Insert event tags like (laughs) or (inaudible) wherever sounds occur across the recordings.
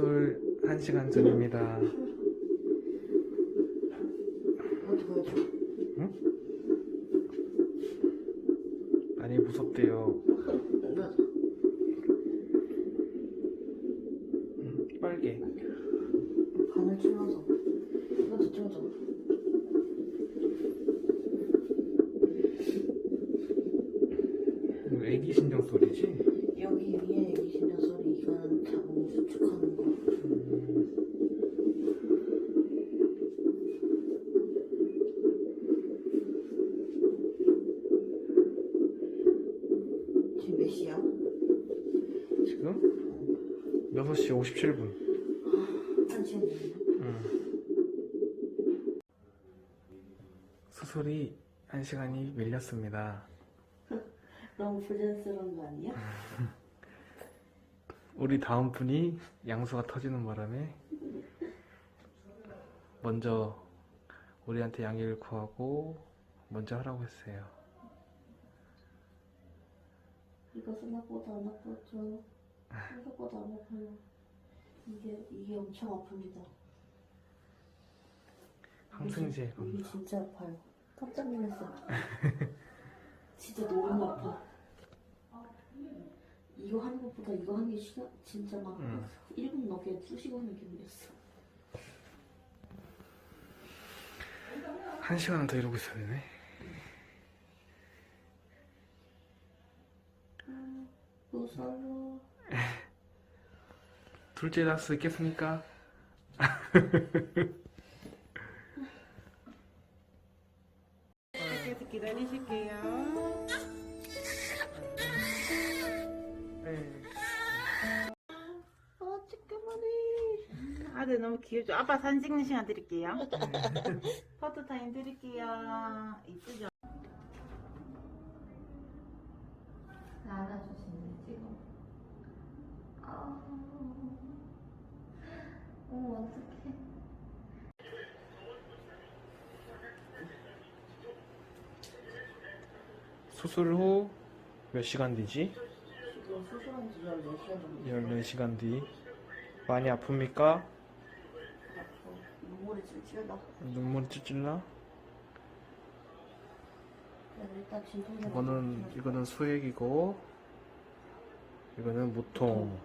수술 1시간 전입니다. 보여줘. 많이 무섭대요. 음, 빨개. 찔러서. 이것도 찔러줘. 이거 애기 신경 소리지? 여기 위에 이 신경 소리 이거는 자궁 수축하는 거. 음, 지금 몇 시야? 지금 6시 57분. 한 시간 됐네. 음. 수술이 1시간이 밀렸습니다. 너무 부자연스러운 거 아니야? (laughs) 우리 다음 분이 양수가 터지는 바람에 먼저 우리한테 양해를 구하고 먼저 하라고 했어요. 이거 생각보다 안 아팠죠? 생각보다 안 아파요. 이게, 이게 엄청 아픕니다. 항생제 이게 진짜 아파요. 깜짝 놀랐어요. (laughs) 진짜 너무 아파. 이거 하는 것보다 이거 하는 게 시간 진짜 막 응. 1분 넘게 쑤시고 하는 기분이었어. 한 시간은 더 이러고 있어야 되네. 무서워. (laughs) 둘째 수 있겠습니까? (laughs) 귀엽죠? 아빠 사진 찍는 시간 드릴게요. (laughs) 포토 타임 드릴게요. 이쁘죠? 안아주시네, 지금. 아. 어, 어떡해. 수술 후 몇 시간 뒤지? 지금 수술한 지 14시간 정도. 14시간 뒤. 많이 아픕니까? 눈물이 찔찔 나. 눈물이 찔찔나? 그래서 일단 진통제. 이거는 이거는 수액이고 이거는 무통.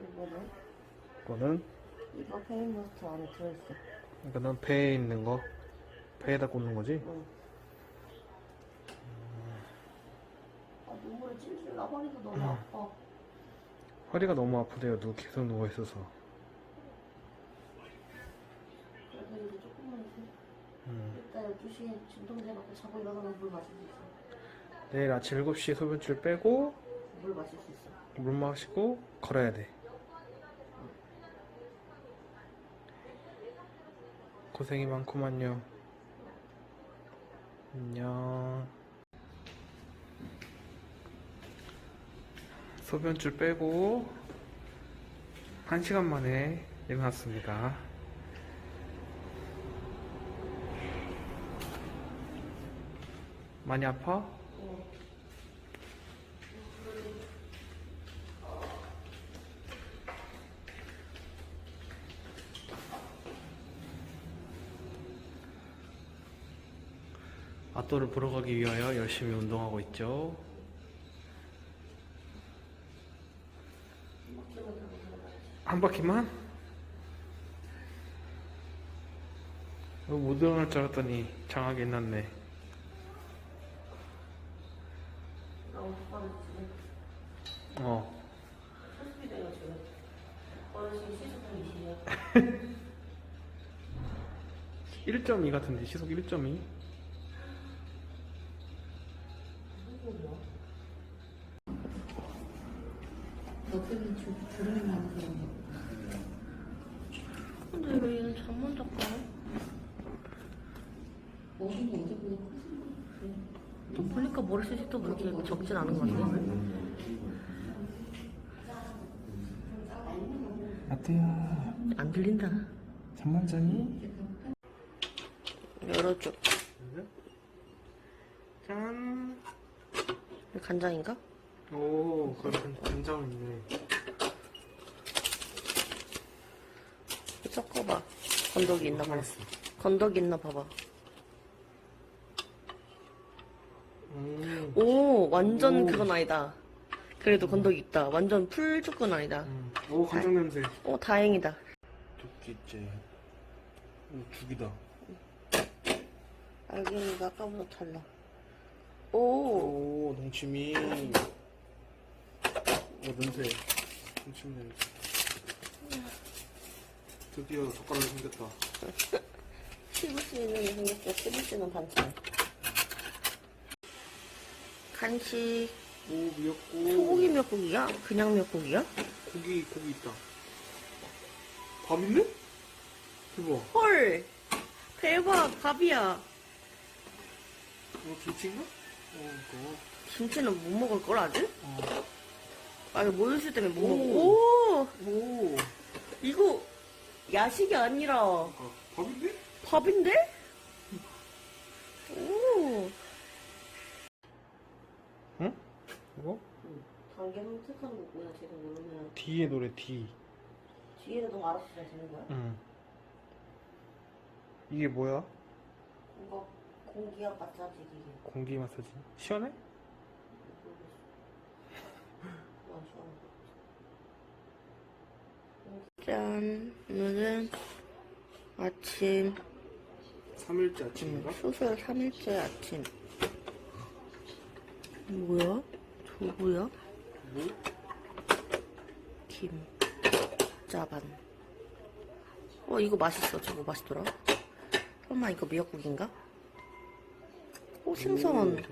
이거는 이거는 이거 페인버스터 안에 들어있어. 이거는 배에 있는 거. 배에다 꽂는 거지? 응. 아, 눈물이 찔찔 나. 허리도 너무 아파. 허리가 너무 아프대요. 누 계속 누워 있어서. 이제 조금만 있어. 음. 일단 12시에 진통제 받고 자고 일어나면 물 마실 수 있어. 내일 아침 7시에 소변줄 빼고 물 마실 수 있어. 물 마시고 걸어야 돼. 고생이 많구만요. 안녕. 소변줄 빼고 한 시간 만에 일어났습니다. 많이 아파? 아또를 보러 가기 위하여 열심히 운동하고 있죠. 한 바퀴만? 어, 못 일어날 줄 알았더니 장하게 해놨네. 나 오빠는 지금 어. 호스피드가 지금 어르신 시속은 20이야. 1.2 같은데 시속 1.2? 너 때문에 좀 불안이 많은 그런 거. 근데 왜 얘는 잠만 잤까? 머리는 어제보다 커진 것 같아. 또 보니까 머리 숱이 또 그렇게 적진 않은 것 같아. 아뜨야 안 들린다. 잠만 자니? 열어줘. 짠. 간장인가? 오, 그런 간장 있네. 섞어봐. 건더기 있나 봐. 알았어. 건더기 있나 봐봐. 음. 오, 완전 오. 그건 아니다. 그래도 건더기 있다. 완전 풀죽은 아니다. 음. 오 간장 냄새. 오, 다행이다. 두끼째. 오 죽이다. 알갱이가 아까보다 달라. 오, 오 동치미. 오 냄새. 동치미 냄새. 드디어 젓가락이 생겼다. (laughs) 씹을 수 있는 게 생겼어. 씹을 수 있는 반찬. 간식. 오 미역국. 소고기 미역국이야? 그냥 미역국이야? 고기 고기 있다. 밥 있네? 대박. 헐! 대박, 밥이야. 어 김치인가? 어 이거. 김치는 못 먹을 걸 아직? 어. 아, 이거 모유수 때문에 못 오. 먹어. 오! 오. 이거 야식이 아니라 아, 밥인데? 밥인데? 오. 응? 이거? 단계 선택하는 거구나, 지금 모르면. D의 노래 D. 뒤에도 알아서 잘 되는 거야? 응. 이게 뭐야? 이거 공기압 마사지 기계. 공기 마사지. 시원해? 짠, 오늘은 아침, 3일째 음, 아침인가? 수술 3일째 아침. 뭐야? 두부야? 뭐? 김, 짜반. 어, 이거 맛있어. 저거 맛있더라. 설마 이거 미역국인가? 오, 생선. 오, 생선.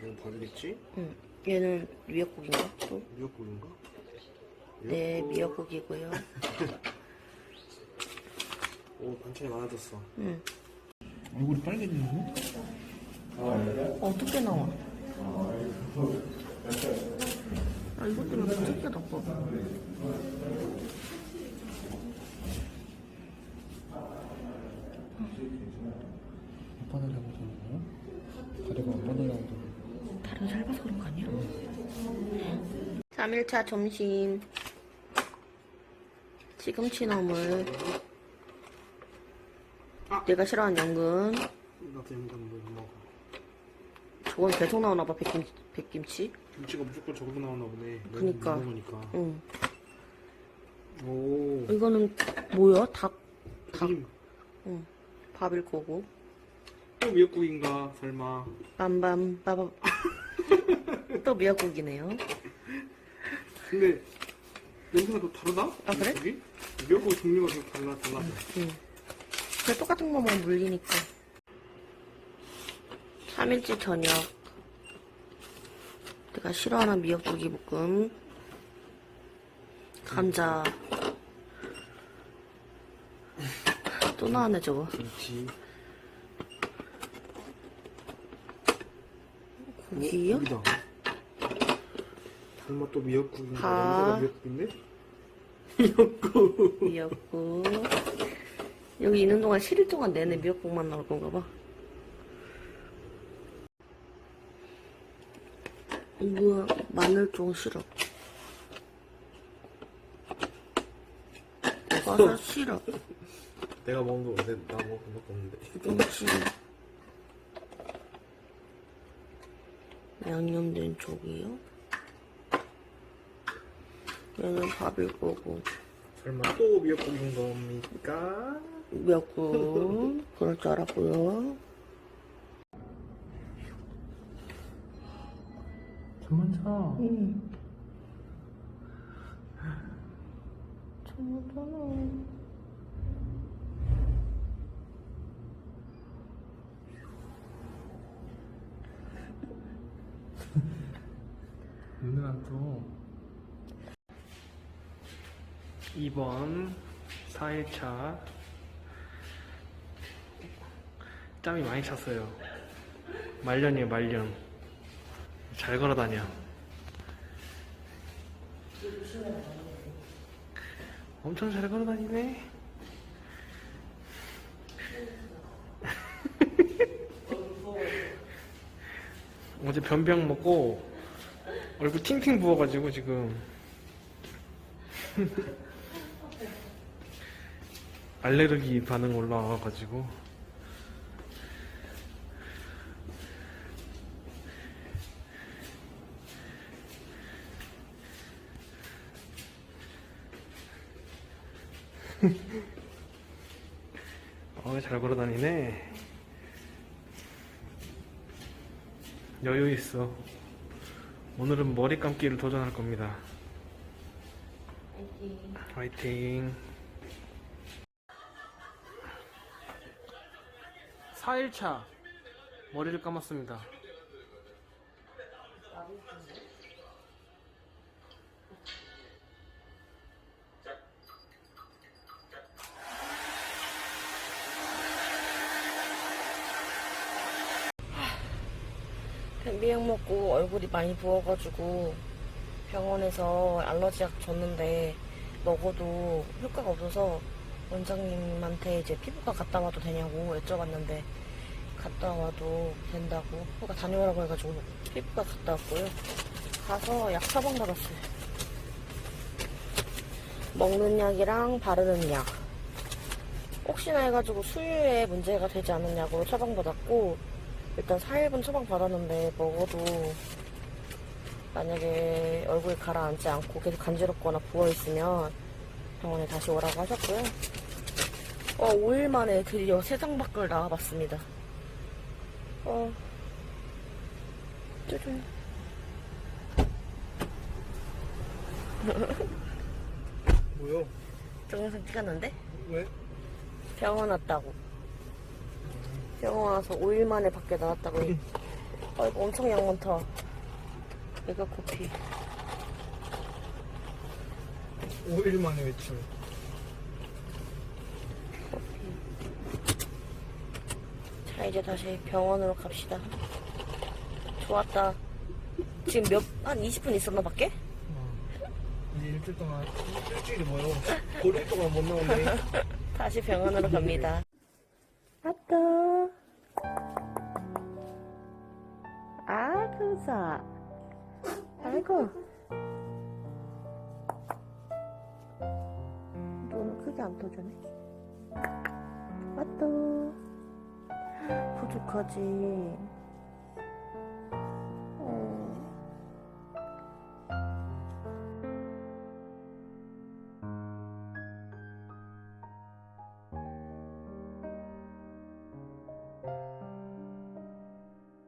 이건 밥이겠지? 응. 얘는 미역국인가? 또? 미역국인가? 네, 미역국이고요. 오, 반찬이 많아졌어. 응. 얼굴이 빨개지네? 어떻게 나와? 아, 이것 때문에 진짜 나빠. 안 빠지려고 그러는 거야? 안 빠지려고 그러는 다리가 짧아서 그런 거 아니야? 3일차 점심. 시금치 나물. 아! 내가 싫어하는 연근. 나도 연근 못 먹어. 저건 계속 나오나 봐, 백김, 백김치. 김치가 무조건 저기서 나오나 보네. 그니까. 먹으니까. 응. 오. 이거는 뭐야? 닭, 닭. 응. 밥일 거고. 또 미역국인가? 설마. 빰빰, 빠밤. (laughs) 또 미역국이네요. 근데 냄새가 또 다르다? 아, 그래? 미역국이? 미역국 종류가 좀 달라 달라져. 응. 그래, 똑같은 거 먹으면 물리니까. 3일째 저녁. 내가 싫어하는 미역국이 볶음. 감자. 또 나왔네, 저거. 김치. 고기요? 고기다. 설마 또? 밥. 냄새가 미역국인데? (laughs) 미역국. 여기 있는 동안 쉬일 동안 내내 미역국만 나올 건가 봐. 이거 마늘종 시럽. 버섯 시럽. 내가 먹은 거, 내, 나 먹은 것도 없는데. 김치. 양념된 쪽이요. 얘는 밥일 거고. 설마 또 미역국인 겁니까? 미역국. 그럴 줄 알았고요. 잠만 자. 응. 눈을 안 떠. 2번 4일차 땀이 많이 찼어요 말년이에요 말년 잘 걸어 다녀. 엄청 잘 걸어 다니네. (laughs) 어제 변병 먹고 얼굴 팅팅 부어가지고 지금. (laughs) 알레르기 반응 올라와가지고 어, 잘 걸어다니네. 여유 있어. 오늘은 머리 감기를 도전할 겁니다. 화이팅. 4일차 머리를 감았습니다. 변비약 먹고 얼굴이 많이 부어가지고 병원에서 알러지약 줬는데 먹어도 효과가 없어서 원장님한테 이제 피부과 갔다 와도 되냐고 여쭤봤는데 갔다 와도 된다고 피부과 다녀오라고 해가지고 피부과 갔다 왔고요. 가서 약 처방 받았어요. 먹는 약이랑 바르는 약. 혹시나 해가지고 수유에 문제가 되지 않느냐고 처방 받았고 일단 4일분 처방 받았는데 먹어도 만약에 얼굴이 가라앉지 않고 계속 간지럽거나 부어있으면 병원에 다시 오라고 하셨고요. 어, 5일 만에 드디어 세상 밖을 나와봤습니다. 어, 짜잔. 뭐요? 동영상 찍었는데? 왜? 병원 왔다고. 병원 와서 5일 만에 밖에 나왔다고. 어, 이거 엄청 양 많다. 이거 커피. 5일 만에 외출. 자, 이제 다시 병원으로 갑시다. 좋았다. 지금 몇, 한 20분 있었나 밖에? 이제 일주일 동안 일주일이 뭐요? 보름 동안 못 나오네. (laughs) 다시 병원으로 갑니다. 왔다. 아, 그사. 아이고. 눈을 크게 안 떠주네. 왔다. 부족하지.